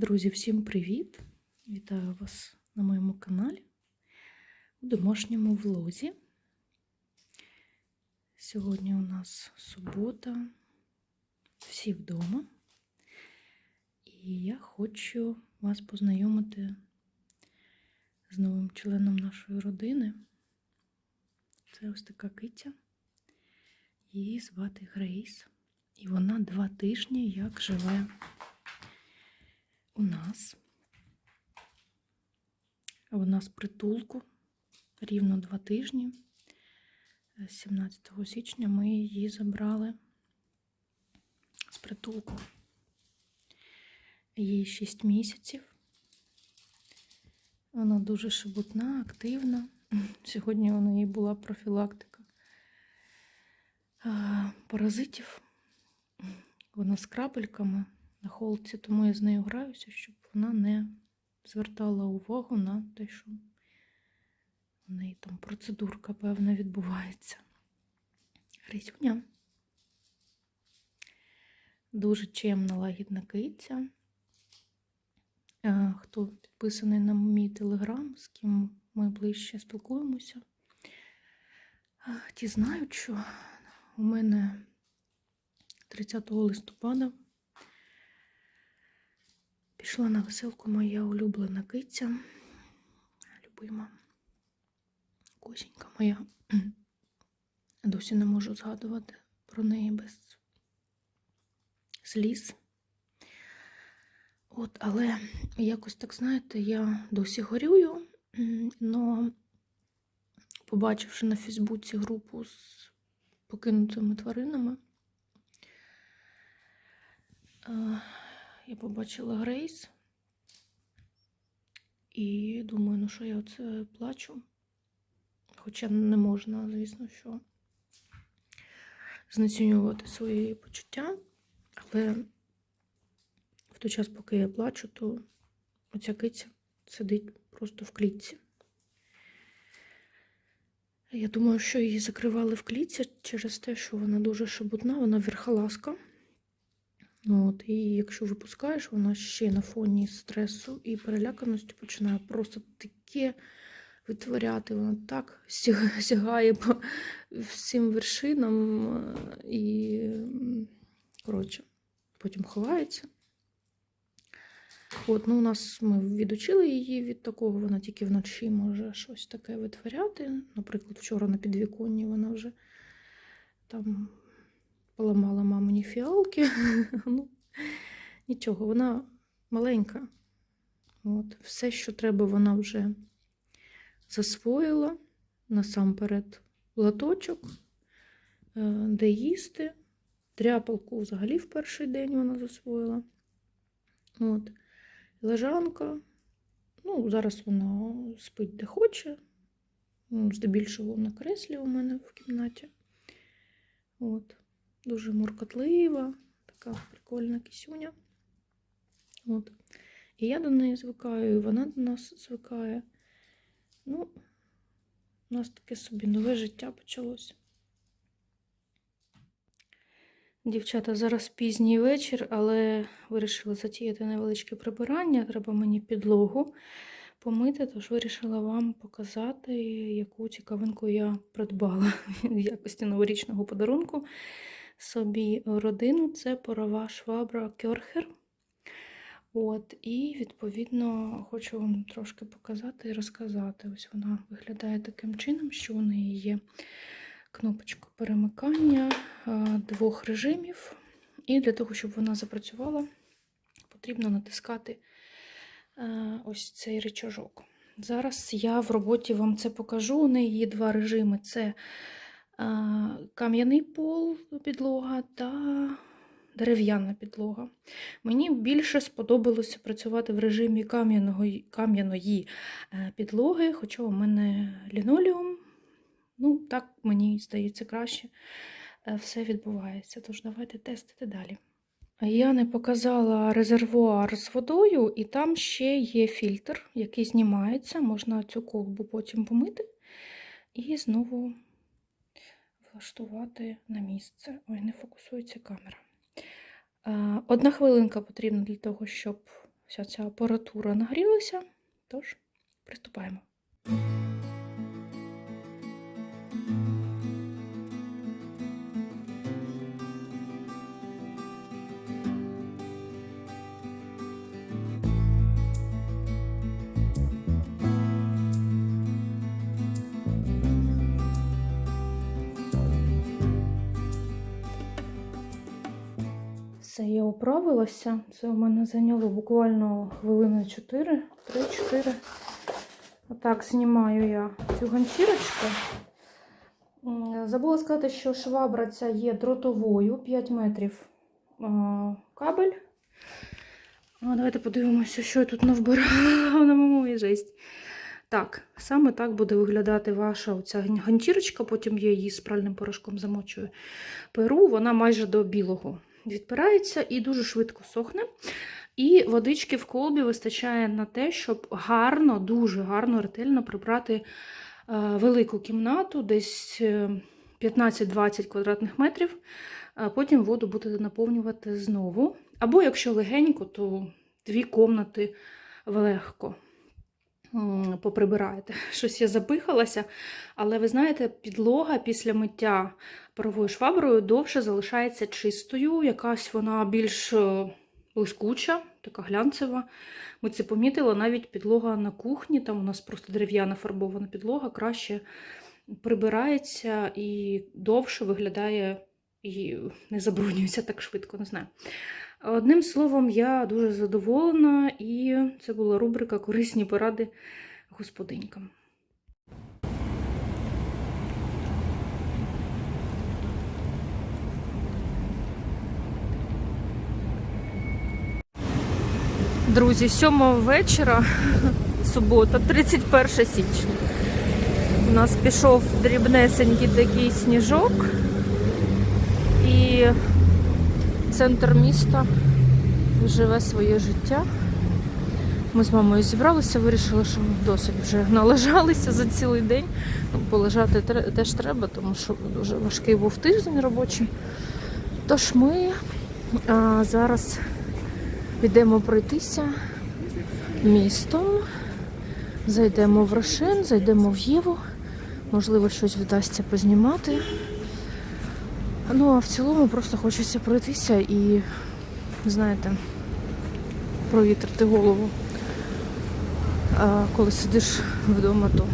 Друзі, всім привіт! Вітаю вас на моєму каналі у домашньому влозі. Сьогодні у нас субота, всі вдома, і я хочу вас познайомити з новим членом нашої родини. Це ось така киця. Її звати Грейс, і вона два тижні як живе у нас. Вона з притулку рівно два тижні. 17 січня ми її забрали з притулку. Їй 6 місяців. Вона дуже шебутна, активна. Сьогодні у неї була профілактика паразитів. Вона з крапельками на холці, тому я з нею граюся, щоб вона не звертала увагу на те, що в неї там процедурка певна відбувається. Гризюня. Дуже чемна лагідна киця. Е, Хто підписаний на мій телеграм, з ким ми ближче спілкуємося, е, ті знають, що у мене 30 листопада Пішла на веселку моя улюблена киця, любима косінька моя. Досі не можу згадувати про неї без сліз. От, але якось так, знаєте, я досі горюю, але побачивши на Фейсбуці групу з покинутими тваринами, е, я побачила Грейс і думаю, ну що я оце плачу. Хоча не можна, звісно, що знецінювати свої почуття, але в той час, поки я плачу, то оця киця сидить просто в клітці. Я думаю, що її закривали в клітці через те, що вона дуже шебутна, вона верхоласка. От, І якщо випускаєш, вона ще на фоні стресу і переляканості починає просто таке витворяти. Вона так сягає по всім вершинам і, коротше, потім ховається. От, ну, У нас ми відучили її від такого, вона тільки вночі може щось таке витворяти. Наприклад, вчора на підвіконні вона вже там поламала мамині фіалки. ну, Нічого, вона маленька. От, Все, що треба, вона вже засвоїла насамперед латочок, е, де їсти. Тряпалку взагалі в перший день вона засвоїла. От. Лежанка. Ну, Зараз вона спить де хоче. Здебільшого на креслі у мене в кімнаті. От. Дуже муркотлива, така прикольна кисюня. От. І я до неї звикаю, і вона до нас звикає. Ну, у нас таке собі нове життя почалося. Дівчата, зараз пізній вечір, але вирішила затіяти невеличке прибирання. Треба мені підлогу помити, тож вирішила вам показати, яку цікавинку я придбала в якості новорічного подарунку собі родину. Це парова швабра Кьорхер. От, І, відповідно, хочу вам трошки показати і розказати. Ось вона виглядає таким чином, що у неї є кнопочка перемикання двох режимів. І для того, щоб вона запрацювала, потрібно натискати ось цей речажок. Зараз я в роботі вам це покажу. У неї є два режими: це кам'яний пол, підлога та дерев'яна підлога. Мені більше сподобалося працювати в режимі кам'яної е, підлоги, хоча у мене лінолеум. Ну, так, мені здається, краще е, все відбувається. Тож, давайте тестити далі. Я не показала резервуар з водою, і там ще є фільтр, який знімається. Можна цю колбу потім помити і знову влаштувати на місце. Ой, не фокусується камера. Одна хвилинка потрібна для того, щоб вся ця апаратура нагрілася. Тож, приступаємо. Все, я управилася. Це у мене зайняло буквально хвилини 4, 3-4. Отак знімаю я цю ганчірочку. Забула сказати, що швабра ця є дротовою, 5 метрів кабель. Давайте подивимося, що я тут навбирала на моєму жесть. Так, саме так буде виглядати ваша оця ганчірочка, потім я її з пральним порошком замочую. Перу, вона майже до білого відпирається і дуже швидко сохне. І водички в колбі вистачає на те, щоб гарно, дуже гарно, ретельно прибрати е, велику кімнату, десь е, 15-20 квадратних метрів. Потім воду будете наповнювати знову. Або якщо легенько, то дві комнати легко поприбираєте. Щось я запихалася, але ви знаєте, підлога після миття паровою шваброю довше залишається чистою, якась вона більш е, блискуча, така глянцева. Ми це помітили, навіть підлога на кухні, там у нас просто дерев'яна фарбована підлога, краще прибирається і довше виглядає і не забруднюється так швидко, не знаю. Одним словом, я дуже задоволена, і це була рубрика Корисні поради господинькам. Друзі, 7 вечора, субота, 31 січня. У нас пішов дрібнесенький такий сніжок, і центр міста живе своє життя. Ми з мамою зібралися, вирішили, що ми досить вже належалися за цілий день. Ну, полежати теж треба, тому що дуже важкий був тиждень робочий. Тож ми а, зараз підемо пройтися містом, зайдемо в Рошен, зайдемо в Єву, можливо, щось вдасться познімати. Ну, а в цілому просто хочеться пройтися і, знаєте, провітрити голову. А коли сидиш вдома, то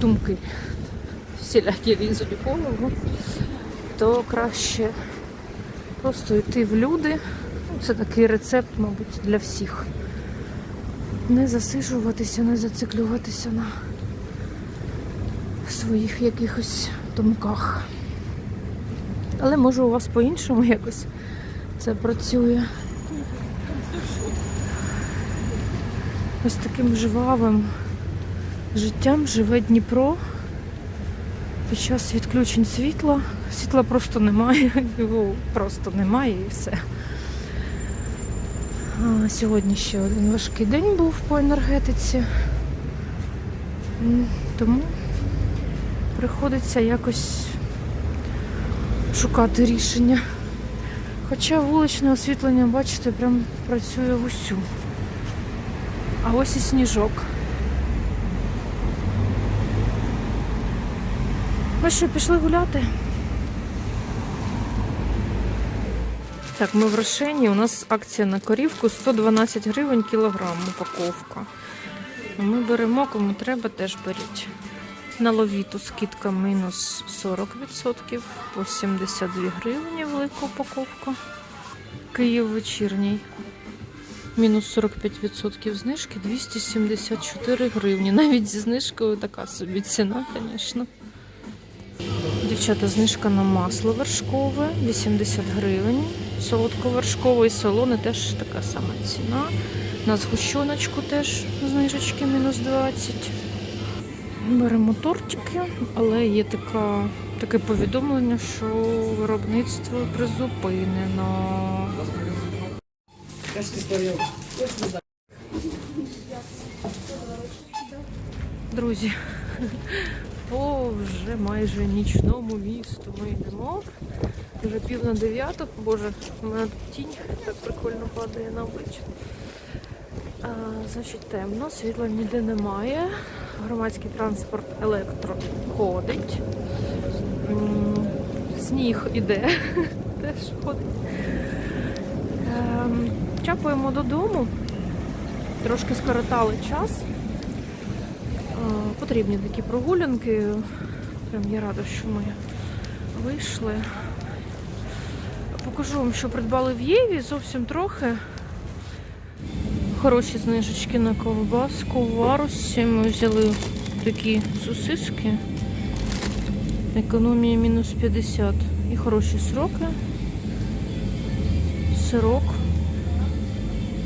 думки всілякі лізуть в голову, то краще просто йти в люди. Ну, Це такий рецепт, мабуть, для всіх. Не засижуватися, не зациклюватися на своїх якихось думках. Але може у вас по-іншому якось це працює. Ось таким жвавим життям живе Дніпро. Під час відключень світла. Світла просто немає, його просто немає і все. А, Сьогодні ще один важкий день був по енергетиці. Тому приходиться якось шукати рішення. Хоча вуличне освітлення, бачите, прям працює в усю. А ось і сніжок. Ми що, пішли гуляти? Так, ми в Рошені. У нас акція на корівку 112 гривень кілограм упаковка. Ми беремо, кому треба, теж беріть. На ловіту скидка мінус 40%, по 72 гривні велика упаковка. Київ вечірній. Мінус 45% знижки 274 гривні. Навіть зі знижкою така собі ціна, звісно. Дівчата, знижка на масло вершкове 80 гривень. Солодковершкове і солоне теж така сама ціна. На згущеночку теж знижечки мінус 20. Беремо тортики, але є така, таке повідомлення, що виробництво призупинено. Друзі, по вже майже нічному місту ми йдемо. Вже пів на дев'яту. Боже, у мене тут тінь так прикольно падає на обличчя. Значить, темно, світла ніде немає. Громадський транспорт електро ходить. Сніг іде, теж ходить. Ем, Чапаємо додому. Трошки скоротали час. Е, Потрібні такі прогулянки. Прям я рада, що ми вийшли. Покажу вам, що придбали в Єві зовсім трохи. Хороші знижечки на ковбаску в Варусі. Ми взяли такі сосиски. Економія мінус 50. І хороші сроки. Сирок.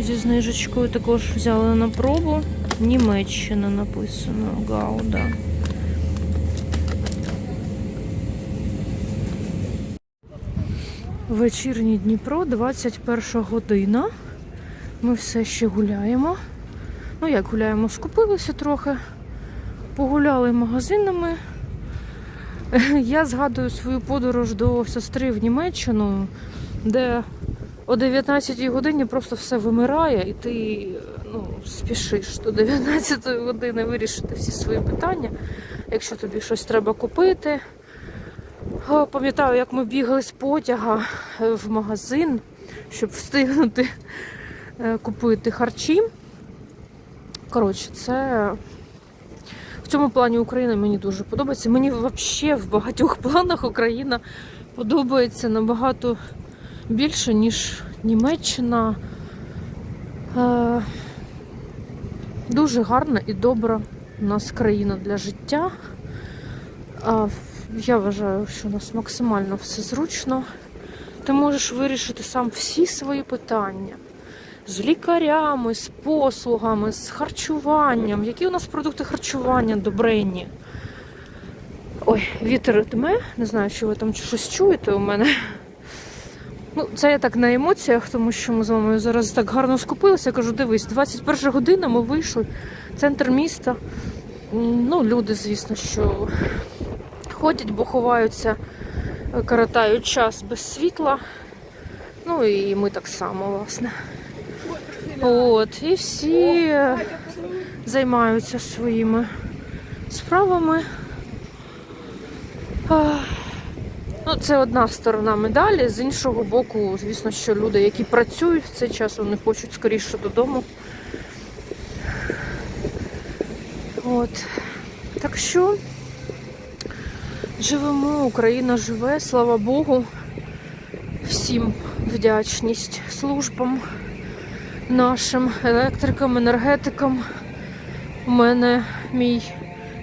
Зі знижечкою також взяли на пробу. Німеччина написано. Гауда. Вечірній Дніпро, 21 година. Ми все ще гуляємо. Ну, як гуляємо, скупилися трохи, погуляли магазинами. Я згадую свою подорож до сестри в Німеччину, де о 19 годині просто все вимирає, і ти ну, спішиш до 19 години вирішити всі свої питання, якщо тобі щось треба купити. Пам'ятаю, як ми бігали з потяга е, в магазин, щоб встигнути купити харчі. Коротше, це в цьому плані Україна мені дуже подобається. Мені взагалі в багатьох планах Україна подобається набагато більше, ніж Німеччина. Е, Дуже гарна і добра у нас країна для життя. Я вважаю, що у нас максимально все зручно. Ти можеш вирішити сам всі свої питання з лікарями, з послугами, з харчуванням. Які у нас продукти харчування добренні? Ой, вітер дме. Не знаю, чи ви там щось чуєте у мене. Ну, це я так на емоціях, тому що ми з вами зараз так гарно скупилися. Я кажу, дивись, 21 година ми вийшли, центр міста. Ну, люди, звісно, що ходять, бо ховаються, коротають час без світла. Ну і ми так само, власне. От, і всі займаються своїми справами. Ну, це одна сторона медалі. З іншого боку, звісно, що люди, які працюють в цей час, вони хочуть скоріше додому. От. Так що живемо, Україна живе, слава Богу. Всім вдячність службам нашим електрикам, енергетикам. У мене мій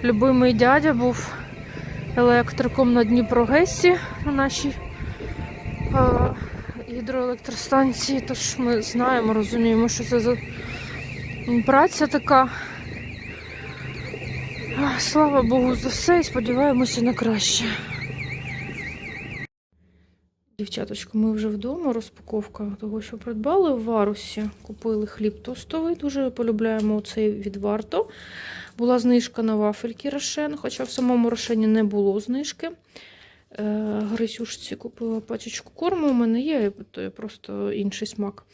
любимий дядя був електриком на Дніпрогесі на нашій е, гідроелектростанції. Тож ми знаємо, розуміємо, що це за праця така. Слава Богу за все і сподіваємося на краще. Дівчаточко, ми вже вдома. Розпаковка того, що придбали в Варусі. Купили хліб тостовий. Дуже полюбляємо цей від варто. Була знижка на вафельки Рошен, хоча в самому Рошені не було знижки. Е, Грисюшці купила пачечку корму. У мене є просто інший смак.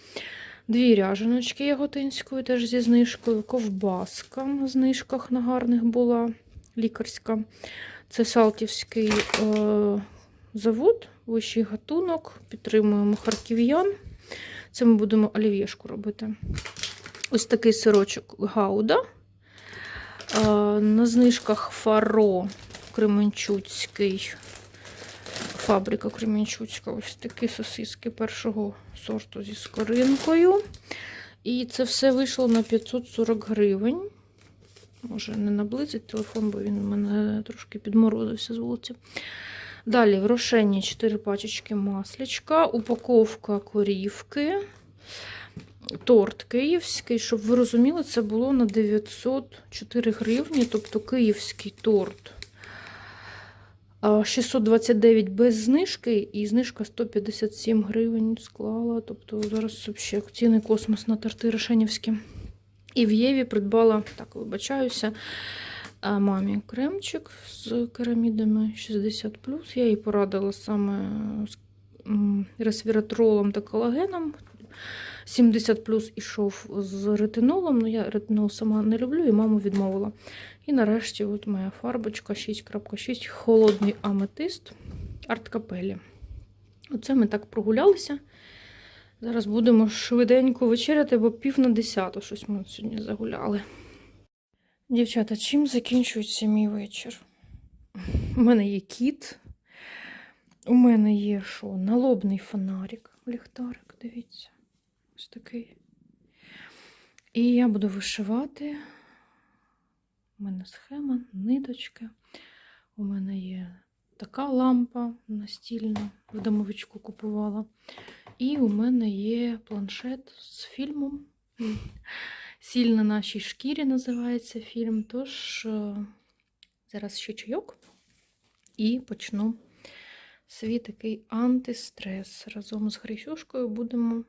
Дві ряженочки яготинської теж зі знижкою. Ковбаска в знижках на гарних була лікарська. Це Салтівський е, завод, вищий гатунок. Підтримуємо харків'ян. Це ми будемо олів'єшку робити. Ось такий сирочок Гауда. На знижках Фаро Кременчуцький. Фабрика Кременчуцька. Ось такі сосиски першого сорту зі скоринкою. І це все вийшло на 540 гривень. Може, не наблизить телефон, бо він у мене трошки підморозився з вулиці. Далі в рошені 4 пачечки маслячка, упаковка корівки, торт київський. Щоб ви розуміли, це було на 904 гривні, тобто київський торт. 629 без знижки, і знижка 157 гривень склала. Тобто зараз взагалі ціни космос на торти Рошенівські. І в Єві придбала, так вибачаюся, а, мамі кремчик з керамідами 60. Я їй порадила саме м, ресвіратролом та колагеном. 70 плюс ішов з ретинолом, але я ретинол сама не люблю і маму відмовила. І нарешті от моя фарбочка 6.6 холодний аметист арт-капелі. Оце ми так прогулялися. Зараз будемо швиденько вечеряти, бо пів на десяту щось ми сьогодні загуляли. Дівчата, чим закінчується мій вечір? У мене є кіт. У мене є що? Налобний фонарик, ліхтарик, дивіться. Ось такий. І я буду вишивати. У мене схема, ниточки. У мене є така лампа настільна, в домовичку купувала. І у мене є планшет з фільмом. Сіль на нашій шкірі називається фільм. Тож е, зараз ще чайок і почну свій такий антистрес. Разом з Грисюшкою будемо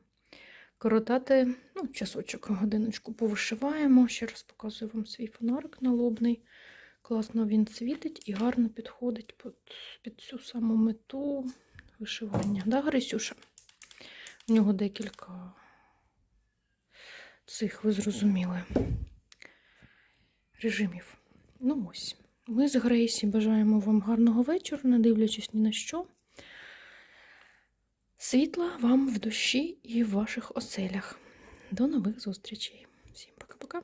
коротати ну, часочок, годиночку повишиваємо. Ще раз показую вам свій фонарик налобний. Класно він світить і гарно підходить під, під цю саму мету вишивання. Да, Грисюша? У нього декілька цих, ви зрозуміли, режимів. Ну ось. Ми з Грейсі бажаємо вам гарного вечора, не дивлячись ні на що. Світла вам в душі і в ваших оселях. До нових зустрічей. Всім пока-пока.